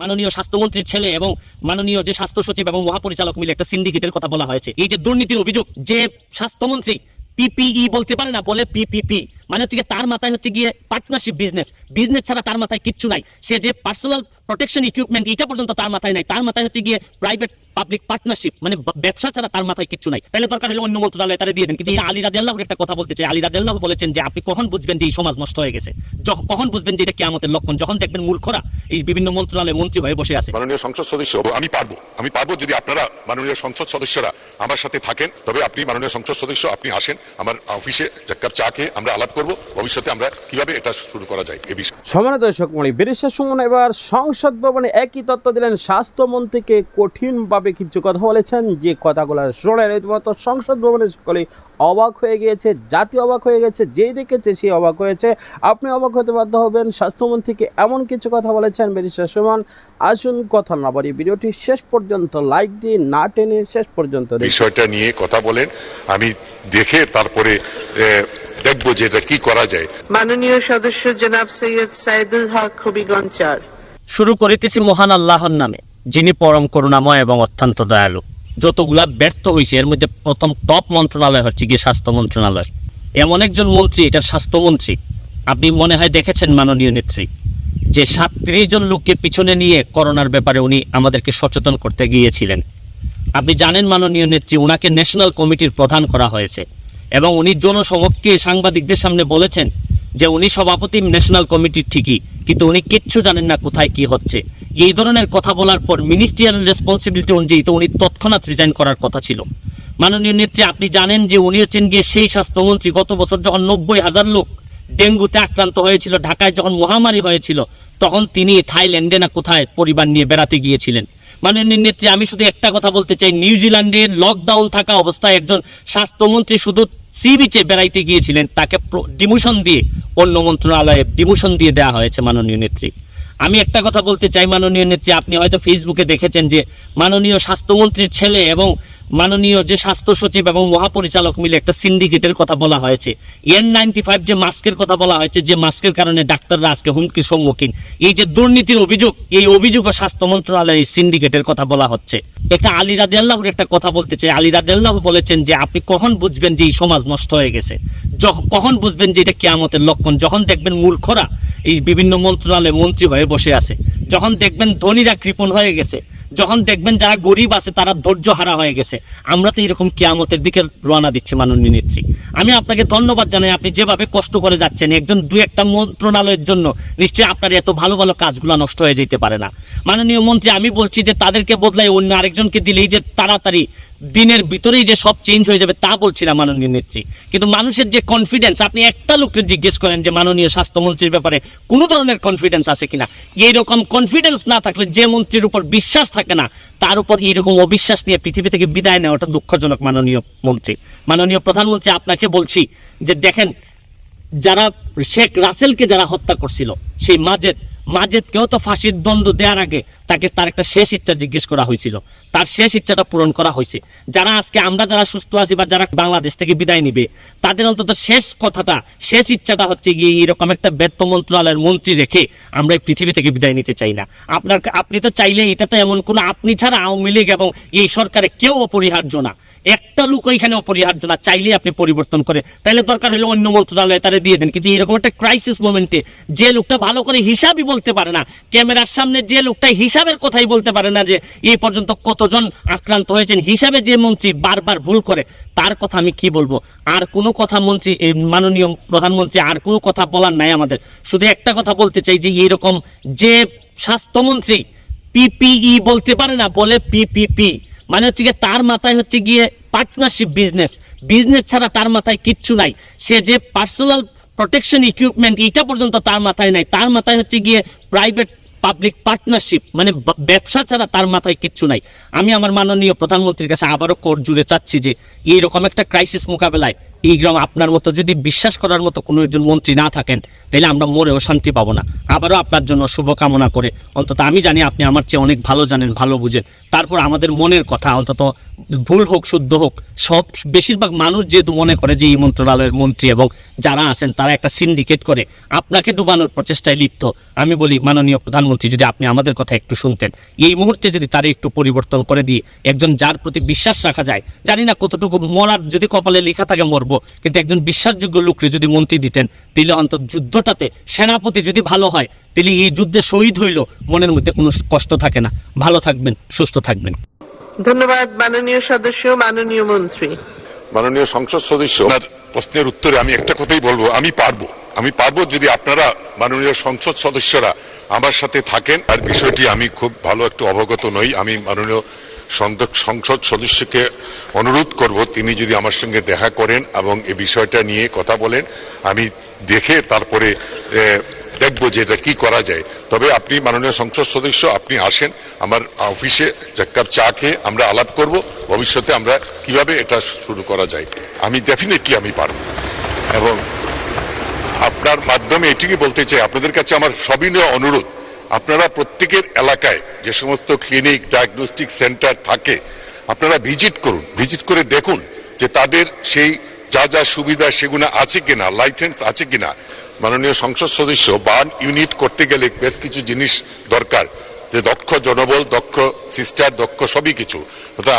মাননীয় স্বাস্থ্যমন্ত্রীর ছেলে এবং মাননীয় যে স্বাস্থ্য সচিব এবং মহাপরিচালক মিলে একটা সিন্ডিকেটের কথা বলা হয়েছে। এই যে দুর্নীতির অভিযোগ যে স্বাস্থ্যমন্ত্রী পিপিই বলতে পারে না, বলে পিপিপি মানে হচ্ছে তার মাথায় হচ্ছে গিয়ে পার্টনারশিপ বিজনেস বিজনেস ছাড়া তার মাথায় কিচ্ছু নাই। সে যে পার্সোনাল প্রোটেকশন ইকুইপমেন্ট এটা পর্যন্ত তার মাথায় নাই। তার মাথায় হচ্ছে গিয়ে প্রাইভেট পাবলিক পার্টনারশিপ মানে ব্যবসা ছাড়া তার মাথায় কিচ্ছু নাই। তাহলে দরকার হলে অন্য মন্ত্রণালয়ে তারা দিয়ে দেন। কিন্তু আলী রাদিয়াল্লাহর একটা কথা বলতে চাই আলী রাদিয়াল্লাহ বলেছেন যে আপনি কখন বুঝবেন যে এই সমাজ নষ্ট হয়ে গেছে? কখন বুঝবেন যে এটা কেয়ামতের লক্ষণ? যখন দেখবেন মূর্খরা এই বিভিন্ন মন্ত্রণালয়ে মন্ত্রী হয়ে বসে আছে। মাননীয় সংসদ সদস্য আমি পারব আমি পারব যদি আপনারা মাননীয় সংসদ সদস্যরা আমার সাথে থাকেন। তবে আপনি মাননীয় সংসদ সদস্য আপনি আসেন আমার অফিসে এক কাপ চা খেয়ে আমরা আলাপ করব। ভবিষ্যতে আমরা কীভাবে এটা শুরু করা যায় এ বিষয়ে। সমানা দর্শক মণি বিরেশ্বর সুমন এবার সংসদ ভবনে একই তত্ত্ব দিলেন স্বাস্থ্যমন্ত্রীকে কঠিনভাবে কিছু কথা বলেছেন যে কথাগুলো শুনে রীতিমতো সংসদ ভবনে সকলে অবাক হয়ে গিয়েছে জাতি অবাক হয়ে গেছে যেই দেখেছে সে অবাক হয়েছে। আপনি অবাক হতে বাধ্য হবেন স্বাস্থ্যমন্ত্রীকে এমন কিছু কথা বলেছেন বিরেশ্বর সুমন। আসুন কথা না বাড়ি ভিডিওটি শেষ পর্যন্ত লাইক দিয়ে না টেনে শেষ পর্যন্ত বিষয়টা নিয়ে কথা বলেন আমি দেখে তারপরে দেখব যে এটা কি করা যায়। মাননীয় সদস্য জনাব সৈয়দ সাইদুল হক হবিগঞ্জ চার। শুরু করিতেছি মহান আল্লাহর নামে। যিনি পরম করুণাময় এবং অত্যন্ত দয়ালু। যতগুলা ব্যর্থ হয়েছে এর মধ্যে প্রথম টপ মন্ত্রণালয় হচ্ছে গিয়ে স্বাস্থ্য মন্ত্রণালয়। এমন একজন মন্ত্রী এটা স্বাস্থ্যমন্ত্রী আপনি মনে হয় দেখেছেন মাননীয় নেত্রী, যে সাতত্রিশ জন লোককে পিছনে নিয়ে করোনার ব্যাপারে উনি আমাদেরকে সচেতন করতে গিয়েছিলেন। আপনি জানেন মাননীয় নেত্রী ওনাকে ন্যাশনাল কমিটির প্রধান করা হয়েছে এবং উনি জনসমক্ষে সাংবাদিকদের সামনে বলেছেন যে উনি সভাপতি ন্যাশনাল কমিটির ঠিকই, কিন্তু উনি কিচ্ছু জানেন না কোথায় কি হচ্ছে। এই ধরনের কথা বলার পর মিনিস্ট্রিয়াল রেসপন্সিবিলিটি অনুযায়ী তো উনি তৎক্ষণাৎ রিজাইন করার কথা ছিল। মাননীয় নেত্রী, আপনি জানেন যে উনি হচ্ছেন গিয়ে সেই স্বাস্থ্যমন্ত্রী, গত বছর যখন নব্বই হাজার লোক ডেঙ্গুতে আক্রান্ত হয়েছিল, ঢাকায় যখন মহামারী হয়েছিল, তখন তিনি থাইল্যান্ডে না কোথায় পরিবার নিয়ে বেড়াতে গিয়েছিলেন। মাননীয় নেত্রী, আমি শুধু একটা কথা বলতে চাই, নিউজিল্যান্ডে লকডাউন থাকা অবস্থায় একজন স্বাস্থ্যমন্ত্রী শুধু সি বিচে বেড়াইতে গিয়েছিলেন, তাকে ডিমোশন দিয়ে অন্য মন্ত্রণালয়ে ডিমোশন দিয়ে দেওয়া হয়েছে মাননীয় নেত্রী। আমি একটা কথা বলতে চাই, মাননীয় নেত্রী, আপনি হয়তো ফেসবুকে দেখেছেন যে মাননীয় স্বাস্থ্যমন্ত্রীর ছেলে এবং মাননীয় যে স্বাস্থ্য সচিব এবং মহাপরিচালক মিলে একটা সিন্ডিকেটের কথা বলা হয়েছে। এন নাইনটি যে মাস্কের কথা বলা হয়েছে, যে মাস্কের কারণে ডাক্তাররা আজকে হুমকির সম্মুখীন। এই যে দুর্নীতির অভিযোগ, এই অভিযোগ স্বাস্থ্য মন্ত্রণালয়ের এই সিন্ডিকেটের কথা বলা হচ্ছে। একটা আলী রাদে আল্লাহর একটা কথা বলতে চাই। আলী রাদে আল্লাহ বলেছেন যে, আপনি কখন বুঝবেন যে এই সমাজ নষ্ট হয়ে গেছে? কখন বুঝবেন যে এটা কেয়ামতের লক্ষণ? যখন দেখবেন মূর্খরা এই বিভিন্ন মন্ত্রণালয়ে মন্ত্রী হয়ে বসে আছে। যখন দেখবেন ধনীরা কৃপণ হয়ে গেছে। যখন দেখবেন যারা গরিব আছে, তারা ধৈর্য হারা হয়ে গেছে। আমরা তো এরকম কেয়ামতের দিকে রওনা দিচ্ছি, মাননীয় নেত্রী। আমি আপনাকে ধন্যবাদ জানাই, আপনি যেভাবে কষ্ট করে যাচ্ছেন, একজন দুই একটা মন্ত্রণালয়ের জন্য, নিশ্চয়ই আপনার এত ভালো ভালো কাজগুলো নষ্ট হয়ে যেতে পারে না। মাননীয় মন্ত্রী, আমি বলছি যে তাদেরকে বদলাই অন্য আরেকজনকে দিলেই যে তাড়াতাড়ি দিনের ভিতরেই যে সব চেঞ্জ হয়ে যাবে, তা বলছি না, মাননীয় নেত্রী। কিন্তু মানুষের যে কনফিডেন্স আপনি একটা লোককে জিজ্ঞেস করেন যে, মাননীয় স্বাস্থ্যমন্ত্রীর ব্যাপারে কোনো ধরনের কনফিডেন্স আছে কিনা? এইরকম কনফিডেন্স না থাকলে যে মন্ত্রীর উপর বিশ্বাস থাকে না। তার উপর এইরকম অবিশ্বাস নিয়ে পৃথিবী থেকে বিদায় নেওয়াটা দুঃখজনক, মাননীয় মন্ত্রী। মাননীয় প্রধানমন্ত্রী, আপনাকে বলছি যে দেখেন, যারা শেখ রাসেলকে যারা হত্যা করছিল, সেই মাজেদ মাজেদকেও তো ফাঁসির দণ্ড দেওয়ার আগে তাকে তার একটা শেষ ইচ্ছা জিজ্ঞেস করা হয়েছিল। তার শেষ ইচ্ছাটা পূরণ করা হয়েছে। যারা আজকে আমরা যারা সুস্থ আছি বা যারা বাংলাদেশ থেকে বিদায় নিবে, তাদের অন্তত শেষ কথাটা, শেষ ইচ্ছাটা হচ্ছে গিয়ে এরকম একটা ব্যর্থ মন্ত্রণালয়ের মন্ত্রী রেখে আমরা এই পৃথিবী থেকে বিদায় নিতে চাই না। আপনার আপনি তো চাইলে এটা তো এমন কোনো, আপনি ছাড়া আওয়ামী লীগ এবং এই সরকারে কেউ অপরিহার্য না। একটা লোক ওইখানে অপরিহার্য না চাইলে আপনি পরিবর্তন করে তাহলে দরকার হলে অন্য মন্ত্রণালয়ে তারা দিয়ে দেন। কিন্তু এরকম একটা ক্রাইসিস মোমেন্টে যে লোকটা ভালো করে হিসাবই বলতে পারে না। ক্যামেরার সামনে যে লোকটা হিসাবের কথাই বলতে পারে না যে এই পর্যন্ত কতজন আক্রান্ত হয়েছেন, হিসাবে যে মন্ত্রী বারবার ভুল করে, তার কথা আমি কি বলব? আর কোনো কথা মন্ত্রী, এই মাননীয় প্রধানমন্ত্রী, আর কোনো কথা বলার নাই আমাদের। শুধু একটা কথা বলতে চাই যে এইরকম যে স্বাস্থ্যমন্ত্রী পিপিই বলতে পারে না, বলে পিপিপি। মানে হচ্ছে গিয়ে তার মাথায় হচ্ছে গিয়ে পার্টনারশিপ বিজনেস বিজনেস ছাড়া তার মাথায় কিচ্ছু নাই। সে যে পার্সোনাল প্রোটেকশন ইকুইপমেন্ট এটা পর্যন্ত তার মাথায় নাই। তার মাথায় হচ্ছে গিয়ে প্রাইভেট পাবলিক পার্টনারশিপ মানে ব্যবসা ছাড়া তার মাথায় কিচ্ছু নাই। আমি আমার মাননীয় প্রধানমন্ত্রীর কাছে আবারও কোর্ট জুড়ে চাচ্ছি যে এইরকম একটা ক্রাইসিস মোকাবেলায় এই গ্রাম আপনার মতো যদি বিশ্বাস করার মতো কোনো একজন মন্ত্রী না থাকেন, তাহলে আমরা মরেও শান্তি পাবো না। আবারও আপনার জন্য শুভকামনা করে, অন্তত আমি জানি আপনি আমার চেয়ে অনেক ভালো জানেন, ভালো বুঝেন। তারপর আমাদের মনের কথা, অন্তত ভুল হোক, শুদ্ধ হোক, সব, বেশিরভাগ মানুষ যেহেতু মনে করে যে এই মন্ত্রণালয়ের মন্ত্রী এবং যারা আছেন, তারা একটা সিন্ডিকেট করে। আপনাকে ডুবানোর প্রচেষ্টায় লিপ্ত। আমি বলি, মাননীয় প্রধানমন্ত্রী, যদি আপনি আমাদের কথা একটু শুনতেন, এই মুহূর্তে যদি তার একটু পরিবর্তন করে দিয়ে একজন যার প্রতি বিশ্বাস রাখা যায়, জানি না কতটুকু মরার, যদি কপালে লেখা থাকে, মরবো। কিন্তু একজন বিশ্বাসযোগ্য লোককে যদি মন্ত্রী দিতেন তাহলে অন্তত যুদ্ধটাতে সেনাপতি যদি ভালো হয় তাহলে এই যুদ্ধে শহীদ হইল মনের মধ্যে কোনো কষ্ট থাকে না। ভালো থাকবেন সুস্থ থাকবেন। ধন্যবাদ মাননীয় সদস্য মাননীয় মন্ত্রী। মাননীয় সংসদ সদস্য আপনার প্রশ্নের উত্তরে আমি একটা কথাই বলব আমি পারব। আমি পারব যদি আপনারা মাননীয় সংসদ সদস্যরা আমার সাথে থাকেন। আর বিষয়টি আমি খুব ভালো একটু অবগত নই। আমি মাননীয় সংসদ সদস্যকে অনুরোধ করব তিনি যদি আমার সঙ্গে দেখা করেন এবং এই বিষয়টা নিয়ে কথা বলেন আমি দেখে তারপরে এ, দেখব যে এটা কি করা যায়। তবে আপনি মাননীয় সংসদ সদস্য আপনি আসেন আমার অফিসে এক কাপ চা খেয়ে আমরা আলাপ করব ভবিষ্যতে আমরা কীভাবে এটা শুরু করা যায়। আমি ডেফিনেটলি আমি পারব। এবং আপনার মাধ্যমে এটিকে বলতে চাই আপনাদের কাছে আমার সবিনয় অনুরোধ। আপনারা প্রত্যেকের এলাকায় যে সমস্ত ক্লিনিক ডায়াগনস্টিক সেন্টার থাকে, আপনারা ভিজিট করুন। ভিজিট করে দেখুন যে তাদের সেই যা যা সুবিধা সেগুলো আছে কিনা লাইসেন্স আছে কিনা। মাননীয় সংসদ সদস্য বান ইউনিট করতে গেলে বেশ কিছু জিনিস দরকার। যে দক্ষ জনবল, দক্ষ সিস্টার দক্ষ সবই কিছু।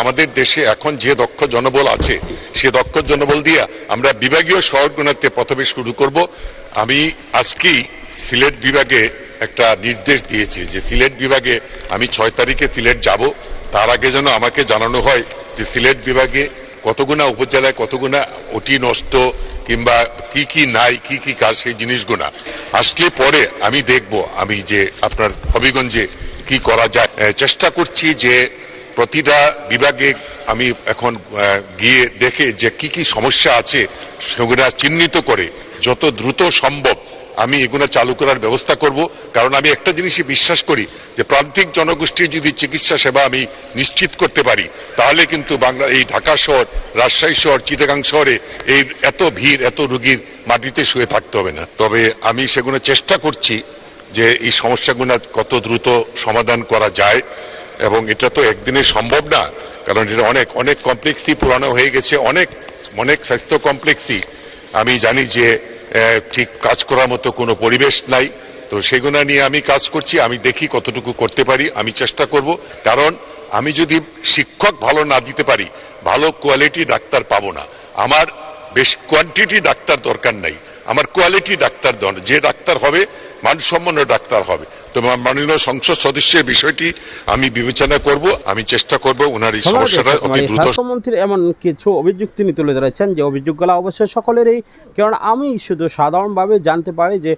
আমাদের দেশে এখন যে দক্ষ জনবল আছে, সে দক্ষ জনবল দিয়ে আমরা বিভাগীয় শহরগুলোতে প্রথমে শুরু করব। আমি আজকেই সিলেট বিভাগে একটা নির্দেশ দিয়েছি যে সিলেট বিভাগে আমি ছয় তারিখে সিলেট যাব। তার আগে যেন আমাকে জানানো হয় যে সিলেট বিভাগে কতগুনা উপজেলায় কতগুনা অতি নষ্ট কিংবা কি কি নাই, কি কি কাজ, সেই জিনিসগুলা আসলে পরে আমি দেখব, আমি যে আপনার হবিগঞ্জে কি করা যায়। চেষ্টা করছি যে প্রতিটা বিভাগে আমি এখন গিয়ে দেখে যে কি কি সমস্যা আছে সেগুলা চিহ্নিত করে, যত দ্রুত সম্ভব আমি এগুলো চালু করার ব্যবস্থা করব। কারণ আমি একটা জিনিসই বিশ্বাস করি যে প্রান্তিক জনগোষ্ঠীর যদি চিকিৎসা সেবা আমি নিশ্চিত করতে পারি, তাহলে কিন্তু বাংলা এই ঢাকা শহর, রাজশাহী শহর, চিটাগাং শহরে এই এত ভিড়, এত রুগীর মাটিতে শুয়ে থাকতে হবে না। তবে আমি সেগুলো চেষ্টা করছি যে এই সমস্যাগুলো কত দ্রুত সমাধান করা যায়। এবং এটা তো একদিনে সম্ভব না, কারণ এটা অনেক অনেক কমপ্লেক্সই পুরানো হয়ে গেছে, অনেক অনেক স্বাস্থ্য কমপ্লেক্সই আমি জানি যে ঠিক কাজ করার মতো কোনো পরিবেশ নাই। তো সেগুলো নিয়ে আমি কাজ করছি, আমি দেখি কতটুকু করতে পারি, আমি চেষ্টা করব। কারণ আমি যদি শিক্ষক ভালো না দিতে পারি, ভালো কোয়ালিটি ডাক্তার পাবো না। আমার বেশ কোয়ান্টিটি ডাক্তার দরকার নাই। আমার কোয়ালিটি ডাক্তার যে ডাক্তার হবে মানসম্পন্ন ডাক্তার হবে। তো মাননীয় সংসদ সদস্যের বিষয়টি আমি বিবেচনা করব আমি চেষ্টা করব ওনার এই সমস্যাটা অতি দ্রুত স্বাস্থ্যমন্ত্রী এমন কিছু অভিযোগ তিনি তুলে ধরেছেন যে অভিযোগগুলো অবশ্যই সকলেরই। কারণ আমি শুধু সাধারণভাবে জানতে পারি যে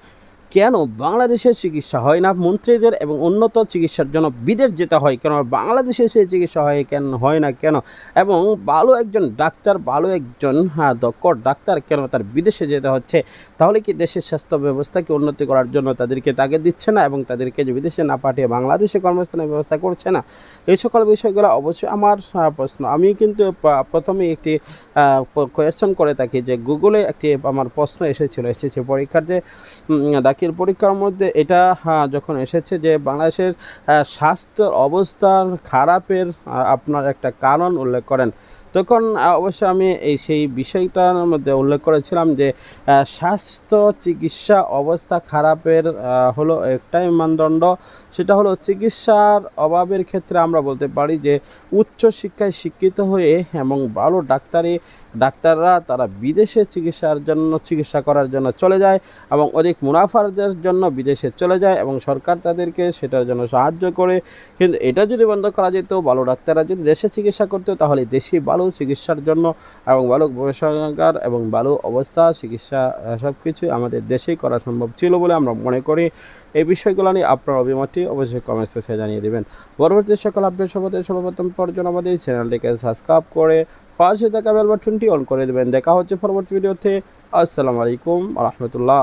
কেন বাংলাদেশের চিকিৎসা হয় না? মন্ত্রীদের এবং উন্নত চিকিৎসার জন্য বিদেশ যেতে হয় কেন? বাংলাদেশে সেই চিকিৎসা হয় কেন, হয় না কেন? এবং ভালো একজন ডাক্তার, ভালো একজন হ্যাঁ দক্ষ ডাক্তার কেন তার বিদেশে যেতে হচ্ছে? তাহলে কি দেশের স্বাস্থ্য ব্যবস্থাকে উন্নতি করার জন্য তাদেরকে তাকে দিচ্ছে না এবং তাদেরকে যে বিদেশে না পাঠিয়ে বাংলাদেশে কর্মস্থানের ব্যবস্থা করছে না? এই সকল বিষয়গুলো অবশ্যই আমার প্রশ্ন। আমি কিন্তু প্রথমে একটি কোয়েশ্চন করে থাকি যে গুগলে একটি আমার প্রশ্ন এসেছিল, এসেছে পরীক্ষার যে দাখিল পরীক্ষার মধ্যে এটা হ্যাঁ, যখন এসেছে যে বাংলাদেশের স্বাস্থ্য স্বাস্থ্যের অবস্থার খারাপের আপনার একটা কারণ উল্লেখ করেন। তখন অবশ্য আমি এই সেই বিষয়টার মধ্যে উল্লেখ করেছিলাম যে স্বাস্থ্য চিকিৎসা অবস্থা খারাপের হলো একটাই মানদণ্ড। সেটা হলো চিকিৎসার অভাবের ক্ষেত্রে আমরা বলতে পারি যে উচ্চ শিক্ষায় শিক্ষিত হয়ে এবং ভালো ডাক্তারি, ডাক্তাররা তারা বিদেশে চিকিৎসার জন্য, চিকিৎসা করার জন্য চলে যায় এবং অধিক মুনাফার জন্য বিদেশে চলে যায় এবং সরকার তাদেরকে সেটার জন্য সাহায্য করে। কিন্তু এটা যদি বন্ধ করা যেত, ভালো ডাক্তাররা যদি দেশে চিকিৎসা করতো, তাহলে দেশি ভালো চিকিৎসার জন্য এবং ভালো গবেষণাগার এবং ভালো অবস্থা, চিকিৎসা সব কিছু আমাদের দেশেই করা সম্ভব ছিল বলে আমরা মনে করি। এই বিষয়গুলো নিয়ে আপনার অভিমতটি অবশ্যই কমেন্ট সেকশনে জানিয়ে দেবেন। পরবর্তী সকল আপডেট সম্পর্কে সর্বপ্রথম পর্যন্ত আমাদের চ্যানেলটিকে সাবস্ক্রাইব করে পাশে থাকা বেল বাটনটি অন করে দেবেন। দেখা হচ্ছে পরবর্তী ভিডিওতে আসসালামু আলাইকুম রহমতুল্লাহ।